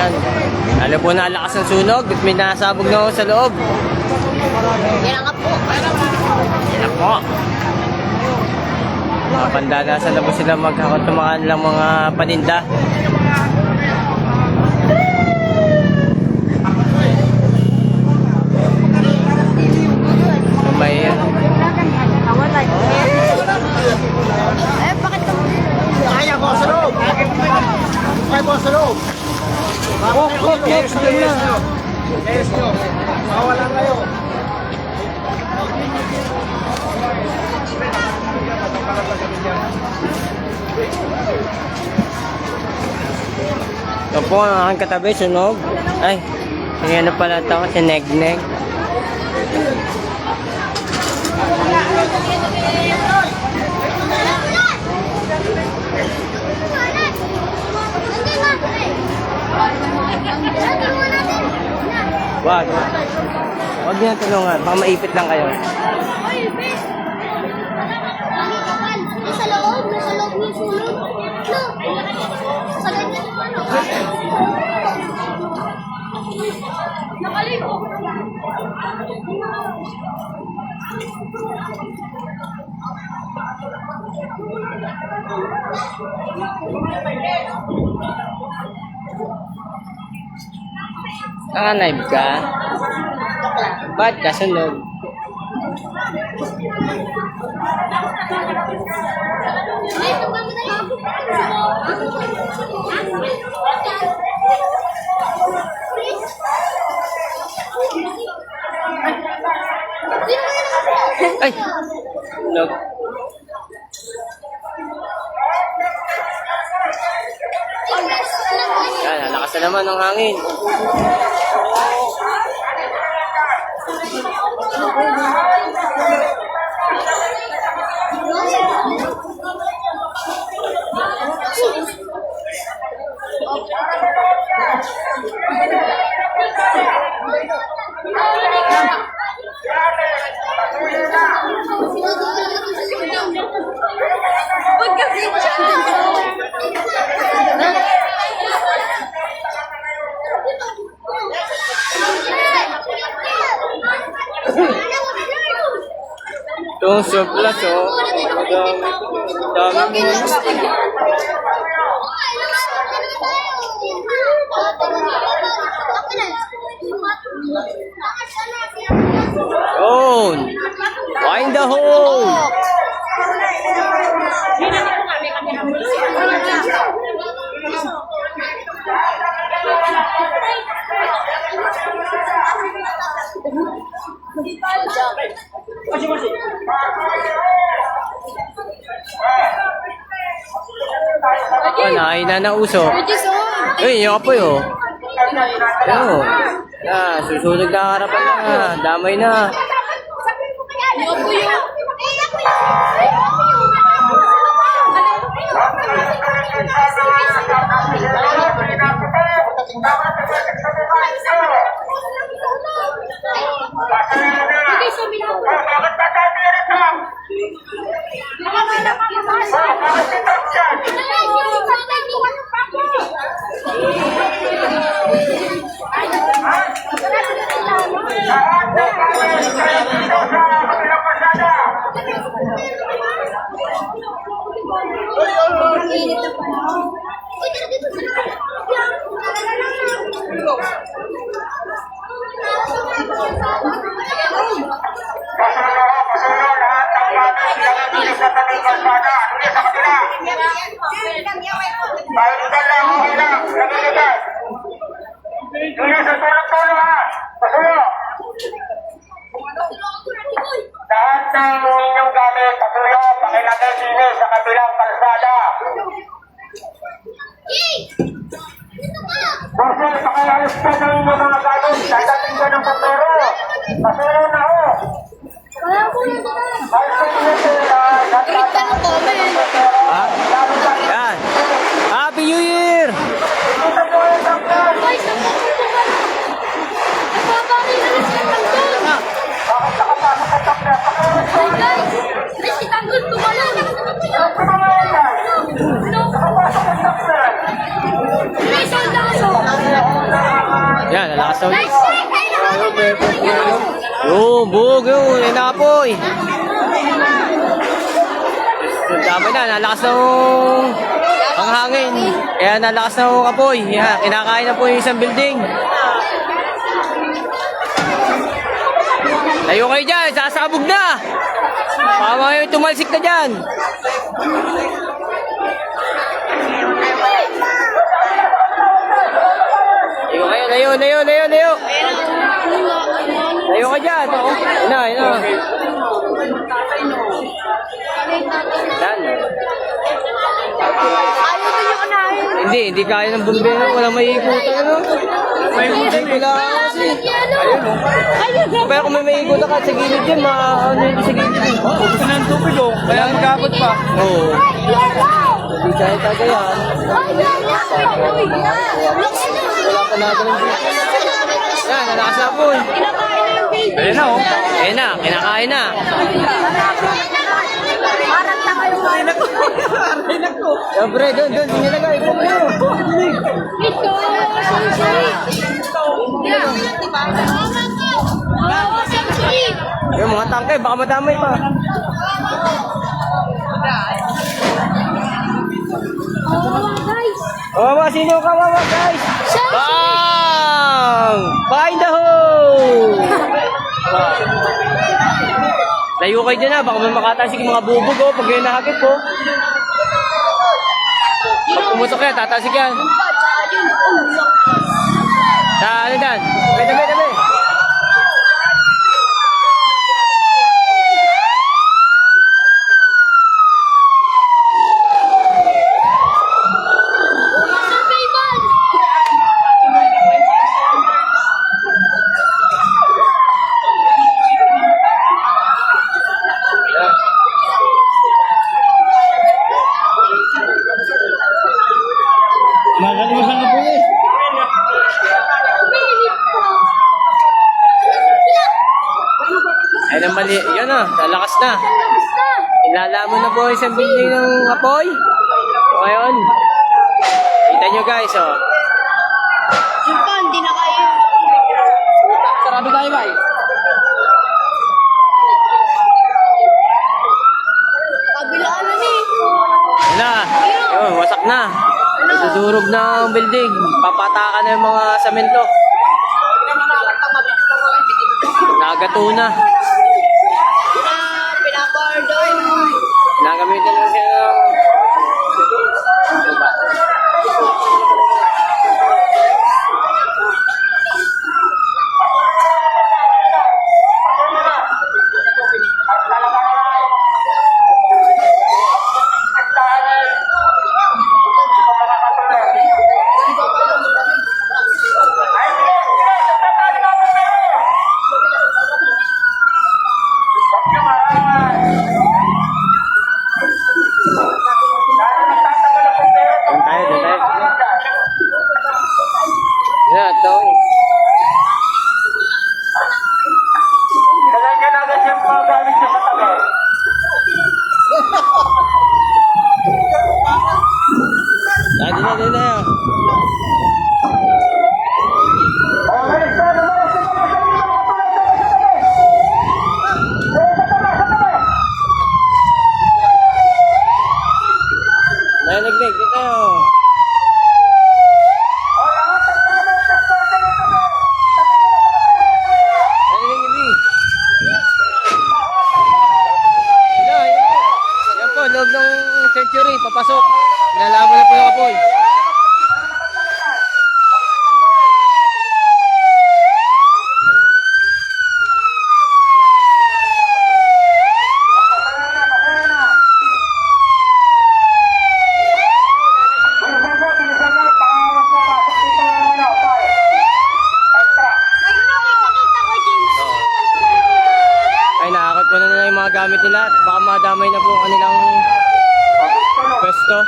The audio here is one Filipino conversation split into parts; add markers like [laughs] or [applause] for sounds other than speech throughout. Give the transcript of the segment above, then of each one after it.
Yan. Ano po nalakas ng sunog at may nasabog na ako sa loob. Yan nga po. Yan ako. Mga pandana sa labas sila maghakot ng mga lang mga paninda. May Nawala. Eh, bakit ka Kaya ko sa loob. Kaya ko sa loob. Walk, walk, walk, na. Yes, nyo. Mawalan kayo. Ito po ang aking katabi, sunog. Ay, ayan na pala ito, sineg-neg. Wag. Wag niya tulungan, baka maipit lang kayo. Nasa loob, nasa loob yung sunog. No. Sa ganyan ano. Nakalipo. Naka-live ka? Ba't ka sunog? Ay, tumama na Ay! Sunog. Yan, nalakas na naman ng hangin. Huwag kasi Itong surplus, oh. Madami. Dami mo. Yun! Find the hole! Oh, naay na na uso. Uy, yung apoy, oh. Ayun. Yan, susunod na harapan na. Damay na. Pasulo, pasulo, lahat ng gamit pinag-ibilis sa kabila. Lahat ng inyong gamit, pasulo, pakilagay sini sa kalsada. Marcel, pakiayos po ng mga gamit. Dadating ka ng pagturo. Pasulo na Ulit. Yung, bug, yun, yun na po eh. Dami na, nalakas na yung ang hangin. Kaya nalakas na yung kapoy. Yan, kinakain na po yung isang building. Tayo kayo dyan, sasabog na! Mga yung tumalsik na dyan. Layo, layo, layo, layo. Tayo ka dyan. Ayun na, ayun na. Yan. Ayaw ko yung unahin. Hindi, hindi kaya ng bumbero. Walang maiikutan, ano? May ikutan wala kasi. Ayun o. Ayun o. Pero kung may maiikutan ka sa gilid dyan, ma- ano yun sa gilid. Ubus na ang tubig oh. Kaya ang kapot pa. Oo. Ayun Hindi kaya tagayan. Wala pa natin ng dito. Yan, nalakas na po. Kinakain na baby. Ayun na oh. Ayun na, kinakain na. Parang tanga yung mga Siyempre, doon, doon, nilagay. Ito mo yun. Ito, sunshine. Yeah. Oo, sunshine. Yung mga tangkay, baka madamay pa. Oh, guys. Kawawa, sino kawawa, guys? Bang! Find the hole! Layo kayo dyan ha, baka may makatasik yung mga bubog oh, pag yun nahagip po. Pag pumutok yan, tatasik yan. Sa ano dan? Tabi, tabi, tabi. Nakalimusan na po eh. Ayun ang mali. Yan na, lalakas na. Ilalamon na po yung isang building ng apoy. So, ngayon, kita nyo guys, oh. Yung pa, hindi na kayo. Sarado tayo ba eh? Kabilaan na ni. Yan na, yun, wasak na. Dudurog na ang building. Papatakan na yung mga samento. Nagato na. Pinapardon. Nagamitan na siya ng... Doon tayo, doon tayo. Yan, ito. Lalagyan agad yung mga gamit sa katabi. Ah, doon na, doon na. Okay, so, lumabas na mga sa mga tulad sa katabi. Sa tabi, sa tabi. Nalaglag, kanilang pwesto.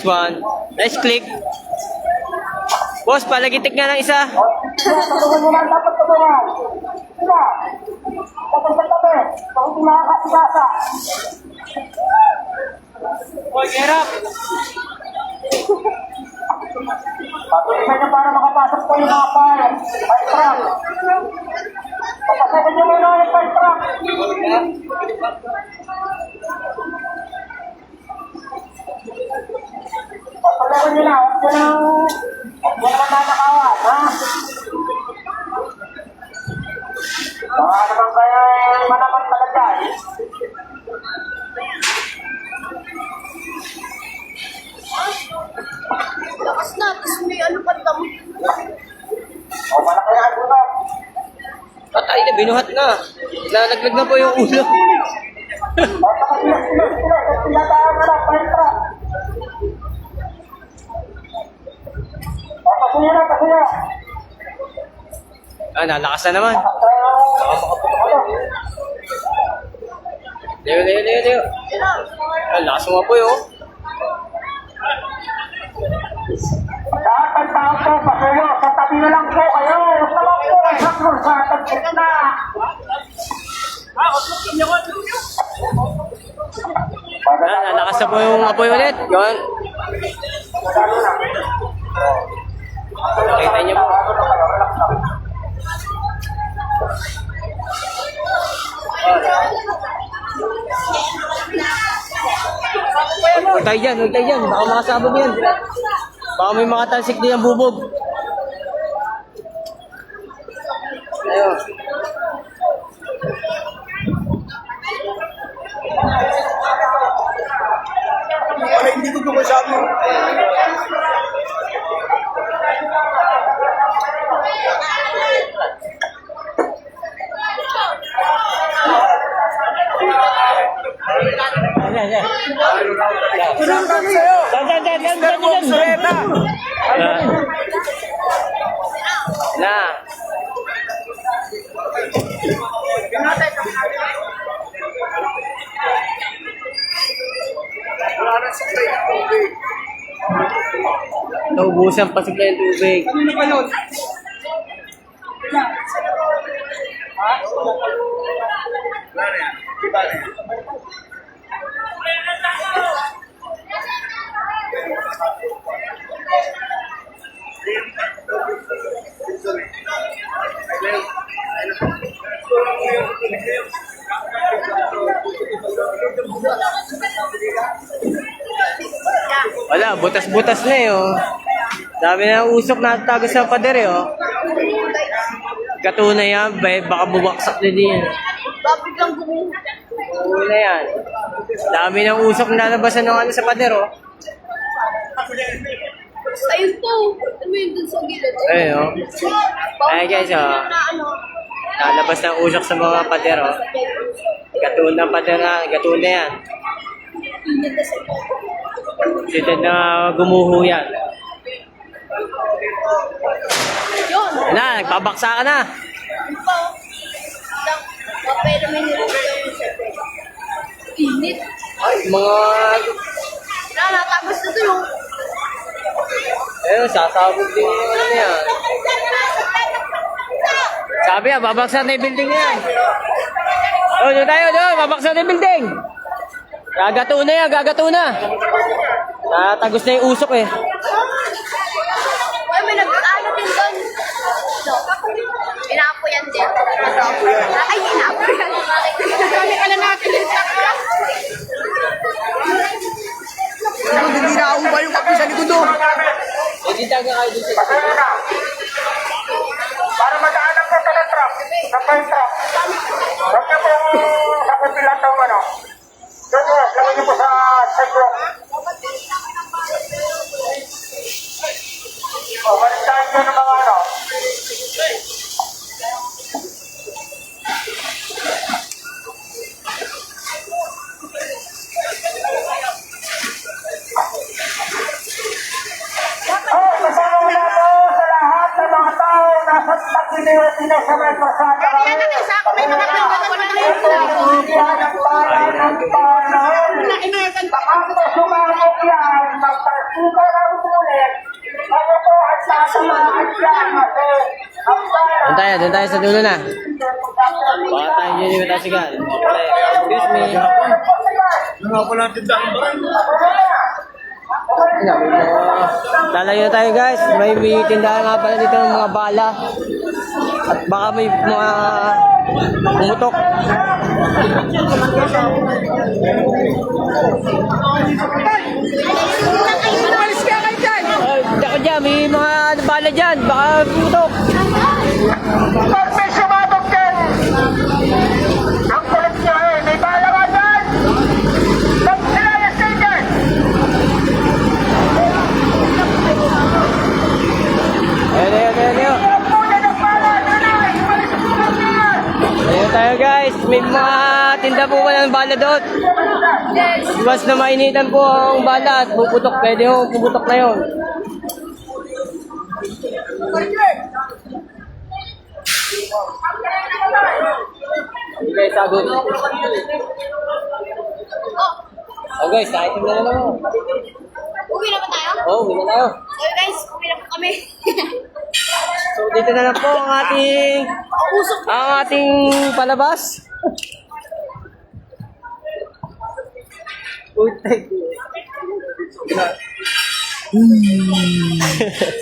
Nice one. Nice click. Boss, palagitik nga ng isa. Tulungan nyo lang dapat tulungan. Sila. Tapos sa tabi. Boy, gerap. Patuloy nyo para makapasok po yung mga fire. Fire truck. Papasukin nyo muna yung fire truck. Patuloy nyo na. Huwag nyo nang... Huwag nyo naman nanakawan, ha? Baka naman kayo manaman pala dyan. Lakas na, tapos may ano pa damo. O, malaki ang ulo. Patay na, binuhat na. Lalaglag na po yung ulo. [laughs] nalakas na naman. Leo, Leo, Leo, Leo. Ah, lakas mo po yun. Lahat ng tao po, pasuyo. Sa tabi na lang po kayo. Sa lang po, ay hakro sa tagpit na. Ah, nalakas na po yung apoy ulit. Yun. Nakita niyo po. Huwag tayo dyan, huwag tayo dyan. Baka makasabog yan. Baka may makatalsik din ang bubog. Ayun. Wala, hindi ko ito masyado. Na. Naubusan pa sila yung tubig. Ano ba yun? Wala, butas-butas na eh, oh. Dami na usok na tago sa pader eh, oh. Katuna yan, bay, baka bubaksak na din yan. Bakit lang gumuha? Na yan. Dami ng usok na lalabasan ng ano sa pader, oh. Ayun po. Ano yun dun sa gilid? Ayun, oh. Ay, guys, oh. Na ano? Lalabas ng usok sa mga pader, oh. Katuna pader na, katuna yan. Init na sa Sito na gumuho yan. Yun. Na, nagbabaksa ka na. Pa? Lang. Pero may Init. Ay, mga... Na, natapos na to yung... Ayun, sasabog din yung ano na yan. Sabi ah, babaksak na yung building yan. Oh, doon tayo, doon. Babaksak na yung building. Gagato na yan, gagato na. Natagos na yung usok eh. Uy, may nag-ano din doon. No. Inapo yan din. Ay, inapo yan. Kami ka na natin yung sakra. Ano, hindi na ako ba yung kape sa likod doon? Hindi taga kayo dito. Pasuyo na. Para madaanan po ito ng truck. Sa fire truck. Huwag niyo pong sakupin lang itong ano. Doon po, lagay niyo po sa sidewalk. O, balitaan niyo ng mga ano. Oh, kasama mula po sa lahat ng mga tao na sa Tagiliw sila sa may pasada. Kaya natin sa ako may mga tawag ko na ngayon. Yan ang bayan ng bayan. Ako sumamok yan, magpasuka ng ulit. Ano po at sasamahan yan kasi ang bayan Doon tayo, doon tayo sa dulo na. Baka tayo dyan yung matasigan. Excuse me. Nga po lang tindahan ba? Lalayo na tayo guys. May, may tindahan nga pala dito ng mga bala. At baka may mga ka kayo dyan. Ay, ako dyan, may mga bala dyan. Baka pumutok. Pag may sumabog ang kulit niyo eh, may bala ka dyan! Pag sinayas kayo dyan! Ayun, ayun, ayun, ayun. Ang muna ng bala, nanay! Umalis po kami yan! Ayun tayo guys. May mga tinda po ba ng bala doon. Iwas na mainitan po ang bala at puputok. Pwede ho, puputok na yun. Okay, sagot. Oh guys, kahit na naman. Uwi na ba tayo? Oh, hindi na tayo. So guys, uwi na po kami. [laughs] So dito na lang po ang ating ang ating palabas. Utay.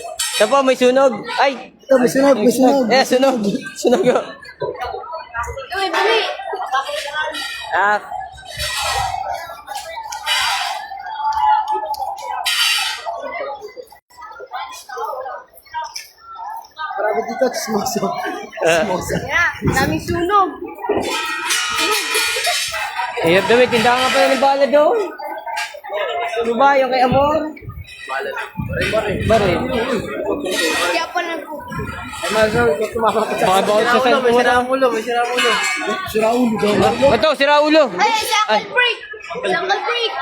[laughs] Ito po, may sunog. Ay! Ito, may sunog, may sunog. Eh, sunog. Sunog yun. Uwi, bumi. Ah, Marami dito, chismoso. uh, Yeah, daming sunog. eh, may tindahan nga pala ng bala doon. Ano ba, yung kay Amor? Baril. Kaya pa na po. Baka bawal sa sira ulo, may sira ulo. Sira ulo daw. Ito, sira ulo. Ay, si Uncle Break. Si Uncle Break.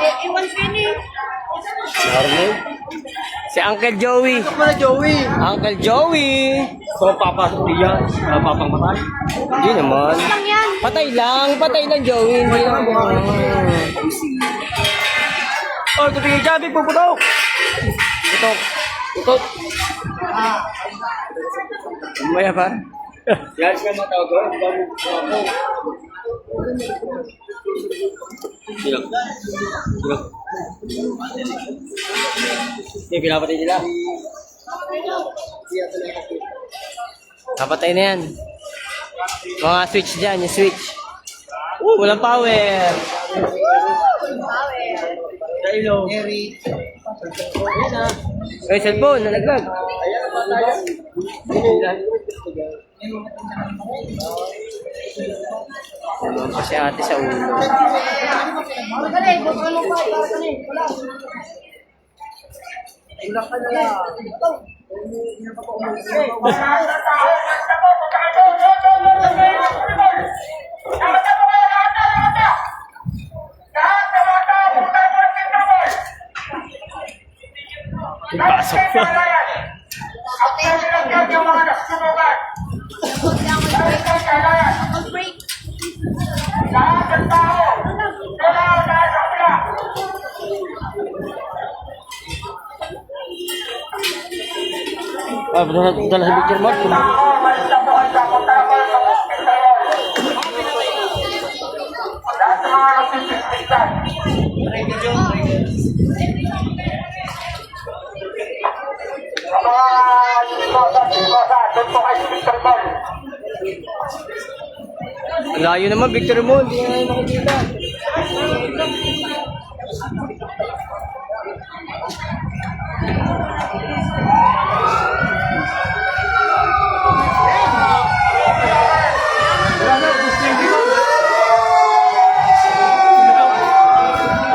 Eh, Iwan Penny. Si Uncle Joey. Mana Joey? Uncle Joey. So, papasok niya. Papang matay. Hindi naman. Lang yan. Patay lang, patay lang Joey. Hindi naman. Oh, ito yung Javi, puputok. Putok. Putok. Umaya pa. Yan siya matawag ko. Bago ako. Sino? Sino? Hindi, pinapatay nila. Kapatay na yan. Mga switch dyan, yung switch. Uh, walang power. Hello. Eric. Ay, cellphone, nalaglag. Naman pa si ate sa ulo. Pasok po. Uncle Break. Ah, dala, dala sa picture mo. Layo naman, Victor mo. Hindi na nakikita.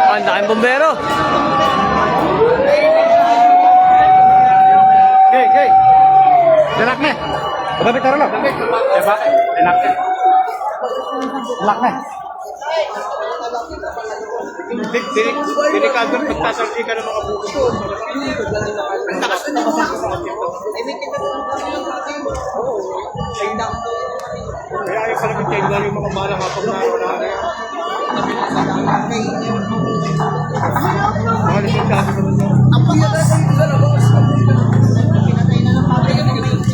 Ah, Ang laking bombero. Okay, okay. Dalak na. Tara lang. Diba? Dalak na. Dalak na. Delikado ang pagtasalsi ka ng mga buko. Ang takas na naman ako. Kaya ayaw pala mag-tenda yung mga bala kapag nawala na yan. Mga limitado naman yan.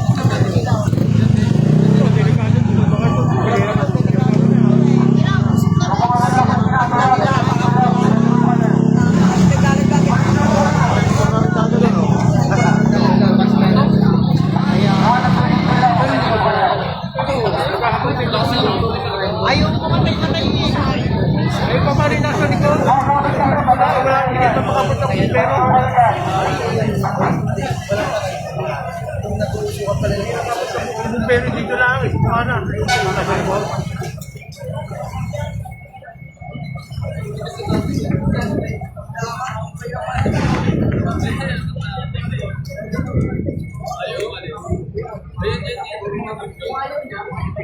Ito,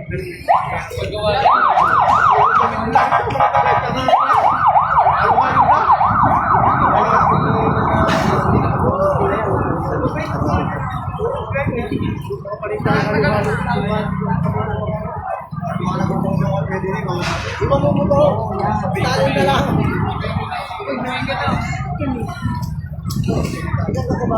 Paggawa Iba mo mo to. Talo na lang. Ito ka ba